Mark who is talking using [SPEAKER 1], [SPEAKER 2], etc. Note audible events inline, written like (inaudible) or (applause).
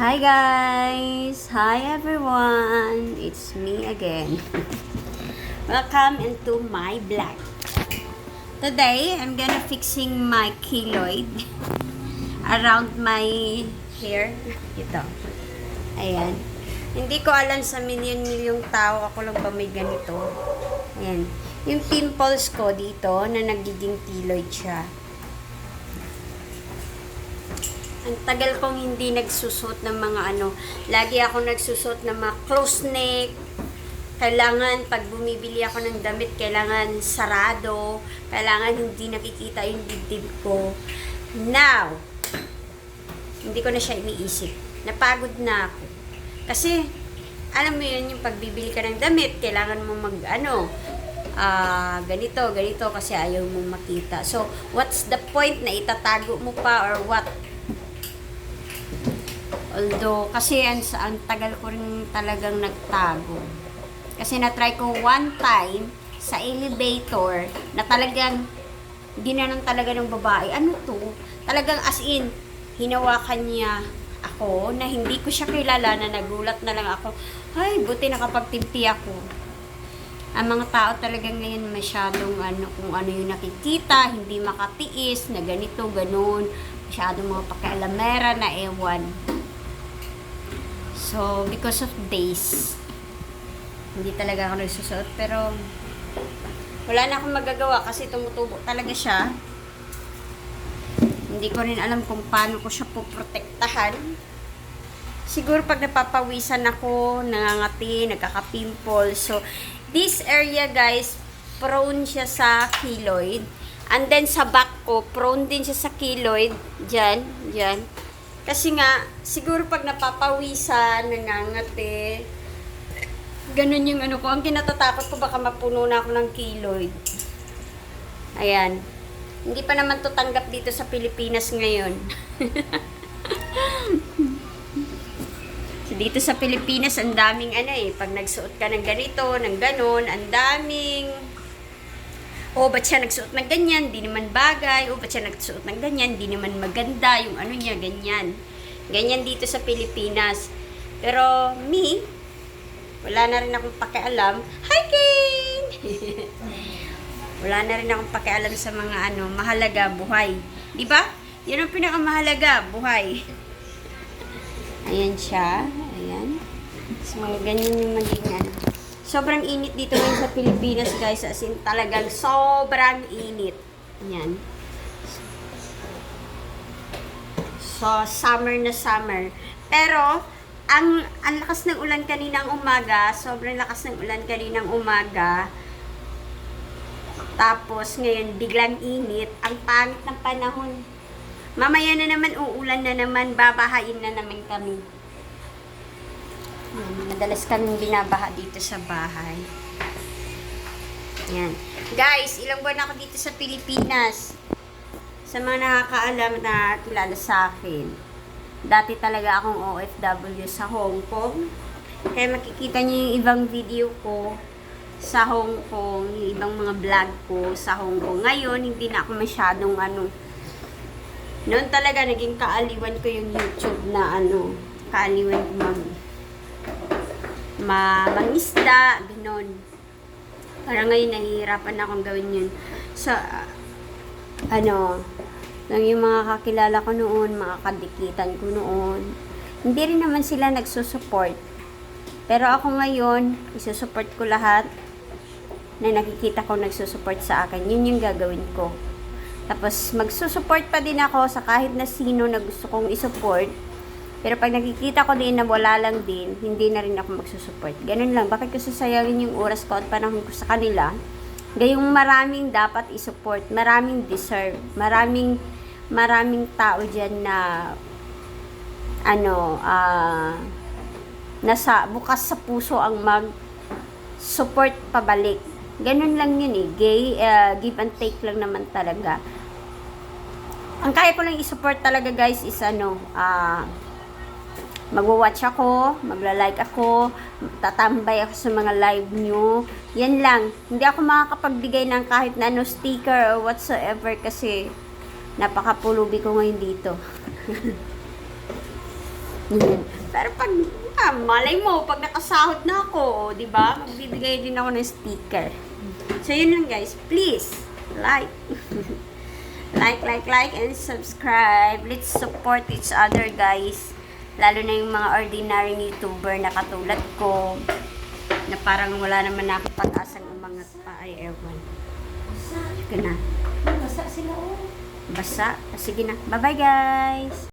[SPEAKER 1] Hi guys! Hi everyone! It's me again. (laughs) Welcome into my vlog. Today, I'm gonna fixing my keloid (laughs) around my hair. Ito. Ayan. Hindi ko alam sa milyon-milyong tao ako lang ba may ganito. Ayan. Yung pimples ko dito na nagiging keloid siya. Ang tagal kong hindi nagsusot ng mga ano. Lagi ako nagsusot ng mga close neck. Kailangan, pag bumibili ako ng damit, kailangan sarado. Kailangan hindi nakikita yung dibdib ko. Now, hindi ko na siya iniisip. Napagod na ako. Kasi, alam mo yun, yung pagbibili ka ng damit, kailangan mo mag, ano, ah, ganito, ganito, kasi ayaw mo makita. So, what's the point na itatago mo pa or what? Although, kasi ang, ang tagal ko rin talagang nagtago. Kasi na-try ko one time sa elevator na talagang ginanon talaga ng babae. Ano to? Talagang as in, hinawakan niya ako na hindi ko siya kilala na nagulat na lang ako. Ay, buti nakapagtimpi ako. Ang mga tao talaga ngayon masyadong ano, kung ano yung nakikita, hindi makatiis, na ganito, ganun. Masyadong mga pakialamera na ewan. So, because of days, hindi talaga ako nagsusuot. Pero, wala na akong magagawa kasi tumutubo talaga siya. Hindi ko rin alam kung paano ko siya poprotektahan. Siguro pag napapawisan ako, nangangati, nagkaka-pimple. So, this area guys, prone siya sa keloid. And then sa back ko, prone din siya sa keloid. Diyan, diyan. Kasi nga, siguro pag napapawisan, nangangati, ganun yung ano ko. Ang kinatatakot ko, baka mapuno na ako ng keloid. Ayan. Hindi pa naman to tanggap dito sa Pilipinas ngayon. (laughs) dito sa Pilipinas, ang daming ano eh, pag nagsuot ka ng ganito, ng ganon, ang daming o ba't siya nagsuot ng ganyan, di naman bagay, o ba't siya nagsuot ng ganyan, di naman maganda, yung ano niya, ganyan. Ganyan dito sa Pilipinas. Pero me, wala na rin akong pakialam. Hi, King! (laughs) wala na rin akong pakialam sa mga ano, mahalaga, buhay. Di ba? Yan ang pinakamahalaga, buhay. Ayan siya. Ayan. So, ganyan yung maging ano. Sobrang init dito ngayon sa Pilipinas, guys. As in, talagang sobrang init. Yan. So, summer na summer. Pero, ang, ang lakas ng ulan kaninang umaga, sobrang lakas ng ulan kaninang umaga. Tapos, ngayon, biglang init. Ang pangit ng panahon. Mamaya na naman, uulan na naman, babahain na naman kami. Yan, madalas kaming binabaha dito sa bahay. Yan. Guys, ilang buwan ako dito sa Pilipinas. Sa mga nakakaalam na kilala sa akin. Dati talaga akong OFW sa Hong Kong. Kaya makikita niyo yung ibang video ko sa Hong Kong, yung ibang mga vlog ko sa Hong Kong. Ngayon, hindi na ako masyadong ano. Noon talaga, naging kaaliwan ko yung YouTube na ano, kaaliwan ko mag ma mangisda, ganon. Parang ngayon nahihirapan akong gawin yun. Sa, ah, ano, lang yung mga kakilala ko noon, mga kadikitan ko noon. Hindi rin naman sila nagsusupport. Pero ako ngayon, isusupport ko lahat na nakikita ko nagsusupport sa akin. Yun yung gagawin ko. Tapos, magsusupport pa din ako sa kahit na sino na gusto kong isupport. Pero pag nakikita ko din na wala lang din, hindi na rin ako magsusupport. Ganun lang. Bakit ko sasayangin yung oras ko at panahon ko sa kanila? Gayong maraming dapat isupport. Maraming deserve. Maraming, maraming tao dyan na ano, ah, nasa, bukas sa puso ang mag support pabalik. Ganun lang yun eh. Gay, ah, give and take lang naman talaga. Ang kaya ko lang i-support talaga guys is ano, ah, magwa-watch ako, magla-like ako, tatambay ako sa mga live nyo. Yan lang. Hindi ako makakapagbigay ng kahit na ano sticker or whatsoever kasi napakapulubi ko ngayon dito. (laughs) Pero pag, ah, malay mo, pag nakasahod na ako, di ba? Magbibigay din ako ng sticker. So, yun lang guys. Please, like. (laughs) like, like, like, and subscribe. Let's support each other, guys. Lalo na yung mga ordinary YouTuber na katulad ko. Na parang wala naman na akong pag-asang umangat pa. Ay, ewan. Sige na.
[SPEAKER 2] Basa sila oh.
[SPEAKER 1] Basa. Sige na. Bye-bye, guys.